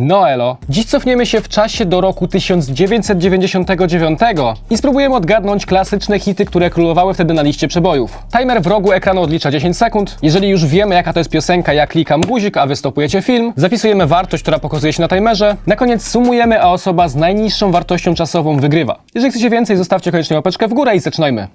No elo. Dziś cofniemy się w czasie do roku 1999 i spróbujemy odgadnąć klasyczne hity, które królowały wtedy na liście przebojów. Timer w rogu ekranu odlicza 10 sekund. Jeżeli już wiemy jaka to jest piosenka, ja klikam guzik, a wy stopujecie film. Zapisujemy wartość, która pokazuje się na timerze. Na koniec sumujemy, a osoba z najniższą wartością czasową wygrywa. Jeżeli chcecie więcej, zostawcie koniecznie łapeczkę w górę i zaczynajmy.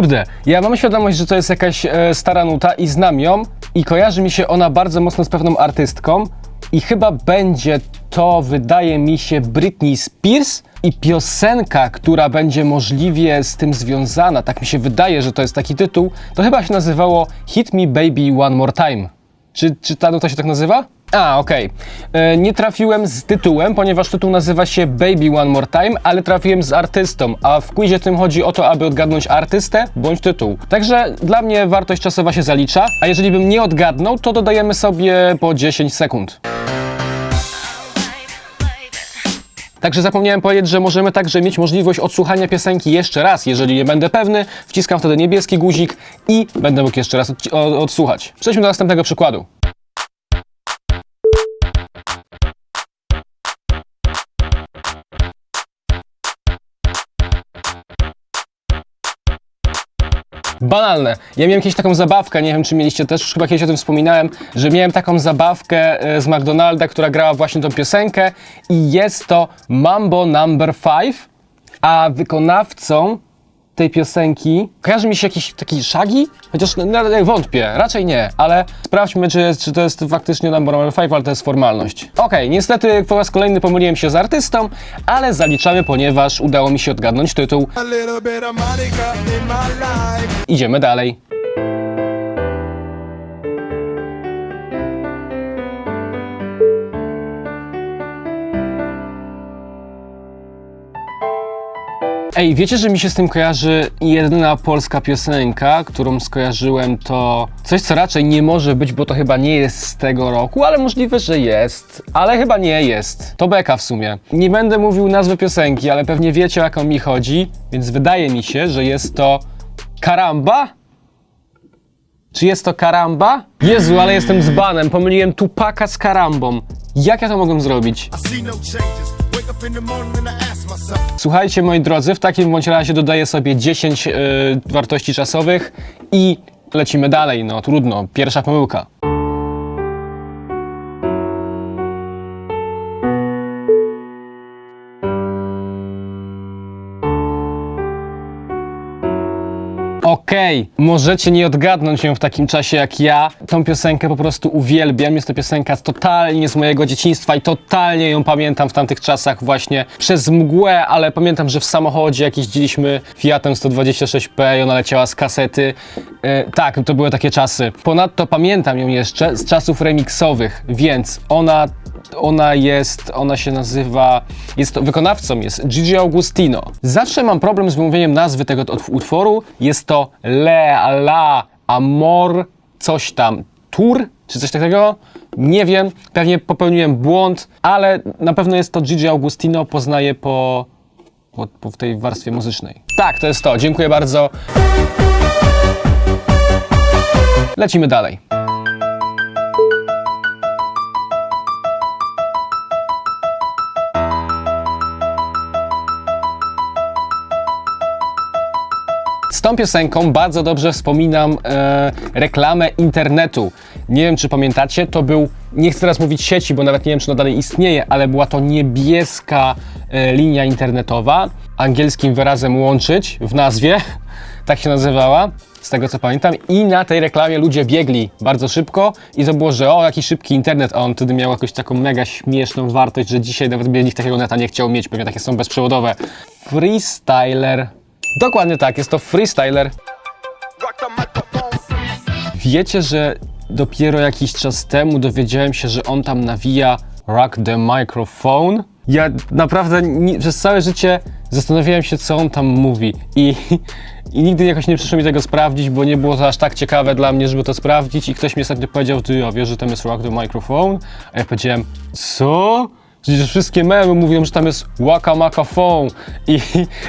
Kurde, ja mam świadomość, że to jest jakaś e, stara nuta i znam ją i kojarzy mi się ona bardzo mocno z pewną artystką i chyba będzie to, wydaje mi się, Britney Spears i piosenka, która będzie możliwie z tym związana, tak mi się wydaje, że to jest taki tytuł, to chyba się nazywało Hit Me Baby One More Time. Czy, czy ta nuta się tak nazywa? A, okej. E, Nie trafiłem z tytułem, ponieważ tytuł nazywa się Baby One More Time, ale trafiłem z artystą, a w quizie tym chodzi o to, aby odgadnąć artystę bądź tytuł. Także dla mnie wartość czasowa się zalicza, a jeżeli bym nie odgadnął, to dodajemy sobie po 10 sekund. Także zapomniałem powiedzieć, że możemy także mieć możliwość odsłuchania piosenki jeszcze raz. Jeżeli nie będę pewny, wciskam wtedy niebieski guzik i będę mógł jeszcze raz odsłuchać. Przejdźmy do następnego przykładu. Banalne. Ja miałem kiedyś taką zabawkę, nie wiem czy mieliście też, już chyba kiedyś o tym wspominałem, że miałem taką zabawkę e, z McDonalda, która grała właśnie tą piosenkę i jest to Mambo Number 5, a wykonawcą tej piosenki kojarzy mi się jakiś taki Shaggy? Chociaż no, no, wątpię, raczej nie, ale sprawdźmy, czy, jest, czy to jest faktycznie Number Number 5, ale to jest formalność. Okej, niestety po raz kolejny pomyliłem się z artystą, ale zaliczamy, ponieważ udało mi się odgadnąć tytuł. A little Ej, wiecie, że mi się z tym kojarzy jedyna polska piosenka, którą skojarzyłem, to coś, co raczej nie może być, bo to chyba nie jest z tego roku, ale możliwe, że jest. Ale chyba nie jest. To beka w sumie. Nie będę mówił nazwy piosenki, ale pewnie wiecie, o jaką mi chodzi, więc wydaje mi się, że jest to Karamba? Czy jest to karamba? Jezu, ale jestem z banem. Pomyliłem tupaka z karambą. Jak ja to mogłem zrobić? I see no. Słuchajcie, moi drodzy, w takim bądź razie dodaję sobie 10 yy, wartości czasowych i lecimy dalej. No trudno, pierwsza pomyłka. Okej, możecie nie odgadnąć ją w takim czasie jak ja. Tą piosenkę po prostu uwielbiam. Jest to piosenka totalnie z mojego dzieciństwa i totalnie ją pamiętam w tamtych czasach właśnie przez mgłę, ale pamiętam, że w samochodzie jak jeździliśmy Fiatem 126P i ona leciała z kasety. E, tak, to były takie czasy. Ponadto pamiętam ją jeszcze z czasów remixowych, więc ona ona jest, ona się nazywa, jest to, wykonawcą jest Gigi Augustino. Zawsze mam problem z wymówieniem nazwy tego utworu. Jest to Le, La, Amor, coś tam, Tour, czy coś takiego? Nie wiem, pewnie popełniłem błąd, ale na pewno jest to Gigi Augustino, poznaję po, po, po tej warstwie muzycznej. Tak, to jest to, dziękuję bardzo. Lecimy dalej. Z tą piosenką bardzo dobrze wspominam e, reklamę internetu. Nie wiem, czy pamiętacie, to był, nie chcę teraz mówić sieci, bo nawet nie wiem, czy ona dalej istnieje, ale była to niebieska e, linia internetowa, angielskim wyrazem łączyć w nazwie, tak się nazywała, z tego co pamiętam. I na tej reklamie ludzie biegli bardzo szybko i to było, że o, jaki szybki internet, a on wtedy miał jakąś taką mega śmieszną wartość, że dzisiaj nawet by nikt takiego neta nie chciał mieć, pewnie takie są bezprzewodowe. Freestyler. Dokładnie tak, jest to freestyler. Wiecie, że dopiero jakiś czas temu dowiedziałem się, że on tam nawija Rock the Microphone? Ja naprawdę przez całe życie zastanawiałem się, co on tam mówi i, i nigdy jakoś nie przyszło mi tego sprawdzić, bo nie było to aż tak ciekawe dla mnie, żeby to sprawdzić i ktoś mi ostatnio powiedział, ty, ja wiesz, że tam jest Rock the Microphone? A ja powiedziałem, co? Przecież wszystkie memy mówią, że tam jest Waka Maka Phone i,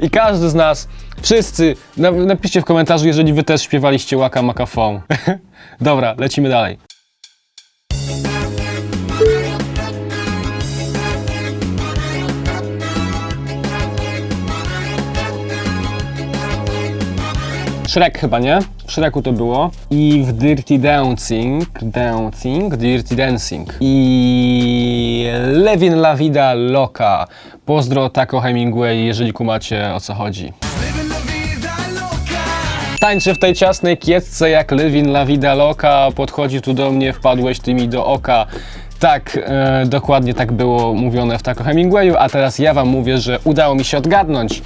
i każdy z nas, wszyscy, na, napiszcie w komentarzu, jeżeli wy też śpiewaliście Waka Maka Phone. Dobra, lecimy dalej. Shrek chyba, nie? Shreku to było. I w Dirty Dancing, Dancing, Dirty Dancing. I Levin La Vida Loca. Pozdro Taco Hemingway, jeżeli kumacie o co chodzi. Tańczę w tej ciasnej kiecce jak Lewin La Vida Loca. Podchodzi tu do mnie, wpadłeś ty mi do oka. Tak, e, dokładnie tak było mówione w Taco Hemingwayu, a teraz ja wam mówię, że udało mi się odgadnąć.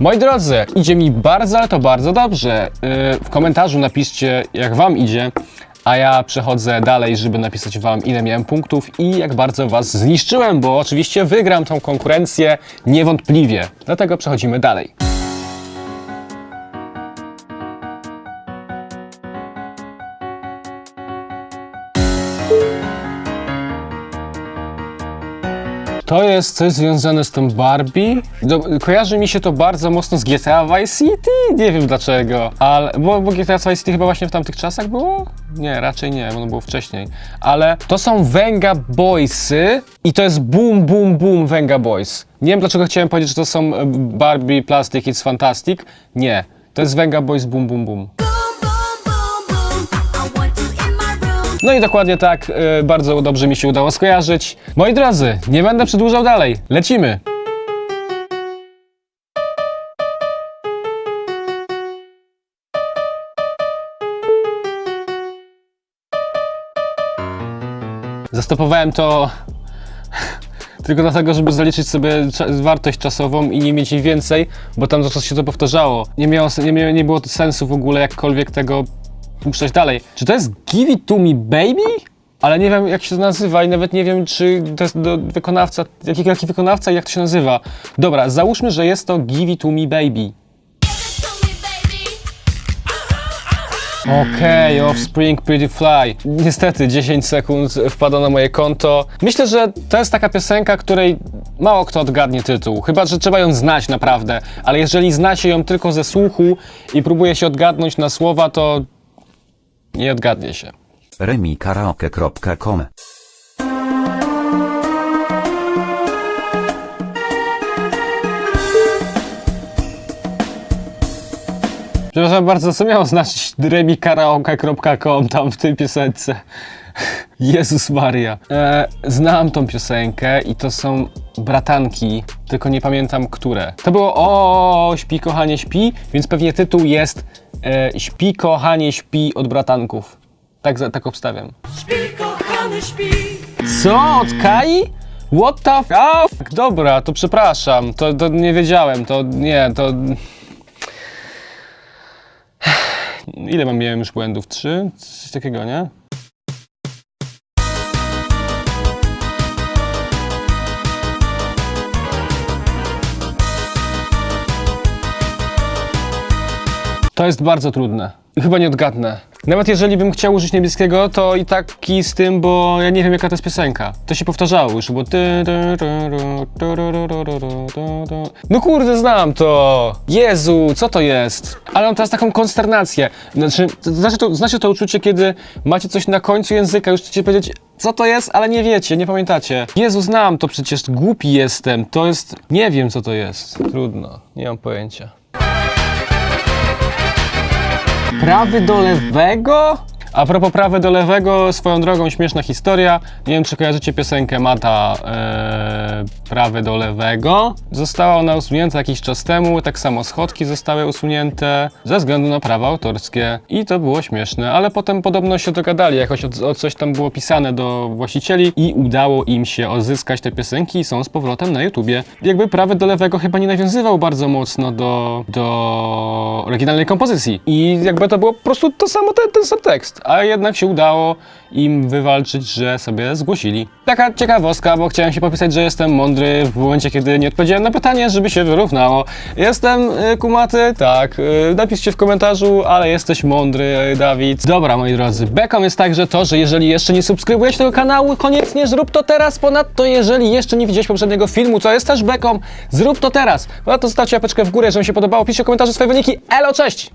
Moi drodzy, idzie mi bardzo, ale to bardzo dobrze. E, w komentarzu napiszcie, jak wam idzie, a ja przechodzę dalej, żeby napisać wam, ile miałem punktów i jak bardzo was zniszczyłem, bo oczywiście wygram tą konkurencję niewątpliwie. Dlatego przechodzimy dalej. To jest coś związane z tą Barbie. Do, kojarzy mi się to bardzo mocno z GTA Vice City. Nie wiem dlaczego, ale. Bo, bo GTA Vice City chyba właśnie w tamtych czasach było? Nie, raczej nie, ono było wcześniej. Ale to są Venga Boysy i to jest Boom Boom Boom Venga Boys. Nie wiem dlaczego chciałem powiedzieć, że to są e, Barbie Plastic It's Fantastic. Nie. To jest Venga Boys Boom Boom Boom. Boom, boom, No i dokładnie tak, e, bardzo dobrze mi się udało skojarzyć. Moi drodzy, nie będę przedłużał dalej. Lecimy. Zastopowałem to tylko dlatego, żeby zaliczyć sobie cza- wartość czasową i nie mieć jej więcej, bo tam za czas się to powtarzało. Nie, miało, nie, nie było sensu w ogóle jakkolwiek tego puszczać dalej. Czy to jest Give It To Me Baby? Ale nie wiem jak się to nazywa i nawet nie wiem czy to jest do wykonawca, jaki, jaki wykonawca i jak to się nazywa. Dobra, załóżmy, że jest to Give It To Me Baby. Okej, Offspring Pretty Fly. Niestety 10 sekund wpada na moje konto. Myślę, że to jest taka piosenka, której mało kto odgadnie tytuł. Chyba, że trzeba ją znać naprawdę. Ale jeżeli zna się ją tylko ze słuchu i próbuje się odgadnąć na słowa, to nie odgadnie się. remikaraoke.com Przepraszam bardzo, co miało znaczyć remikaraoke.com tam w tej piosence? Jezus Maria. E, znam tą piosenkę i to są bratanki, tylko nie pamiętam które. To było o, śpi kochanie śpi, więc pewnie tytuł jest e, Śpi kochanie śpi od bratanków. Tak, za- tak obstawiam. Co? Od Kai? What the f... A, f- dobra, to przepraszam, to, to nie wiedziałem, to nie, to... Ile mam miałem już błędów? Trzy? Coś takiego, nie? To jest bardzo trudne. I chyba nieodgadne. Nawet jeżeli bym chciał użyć niebieskiego, to i tak z tym, bo ja nie wiem jaka to jest piosenka. To się powtarzało już, bo... No kurde, znam to! Jezu, co to jest? Ale mam teraz taką konsternację. Znaczy, znaczy to, to uczucie, kiedy macie coś na końcu języka, już chcecie powiedzieć, co to jest, ale nie wiecie, nie pamiętacie. Jezu, znam to przecież, głupi jestem, to jest... Nie wiem, co to jest. Trudno, nie mam pojęcia. Prawy do lewego? A propos prawy do lewego, swoją drogą śmieszna historia. Nie wiem, czy kojarzycie piosenkę Mata e, Prawy do lewego. Została ona usunięta jakiś czas temu, tak samo schodki zostały usunięte ze względu na prawa autorskie. I to było śmieszne, ale potem podobno się dogadali, jakoś o, o coś tam było pisane do właścicieli i udało im się odzyskać te piosenki i są z powrotem na YouTubie. Jakby prawy do lewego chyba nie nawiązywał bardzo mocno do, do oryginalnej kompozycji. I jakby to było po prostu to samo, ten, ten sam tekst. A jednak się udało im wywalczyć, że sobie zgłosili. Taka ciekawostka, bo chciałem się popisać, że jestem mądry w momencie, kiedy nie odpowiedziałem na pytanie, żeby się wyrównało. Jestem y, kumaty? Tak. Y, napiszcie w komentarzu, ale jesteś mądry, Dawid. Dobra, moi drodzy, beką jest także to, że jeżeli jeszcze nie subskrybujecie tego kanału, koniecznie zrób to teraz. Ponadto, jeżeli jeszcze nie widziałeś poprzedniego filmu, co jest też beką, zrób to teraz. Ponadto zostawcie łapeczkę w górę, jeżeli wam się podobało, piszcie w komentarzu swoje wyniki. Elo, cześć!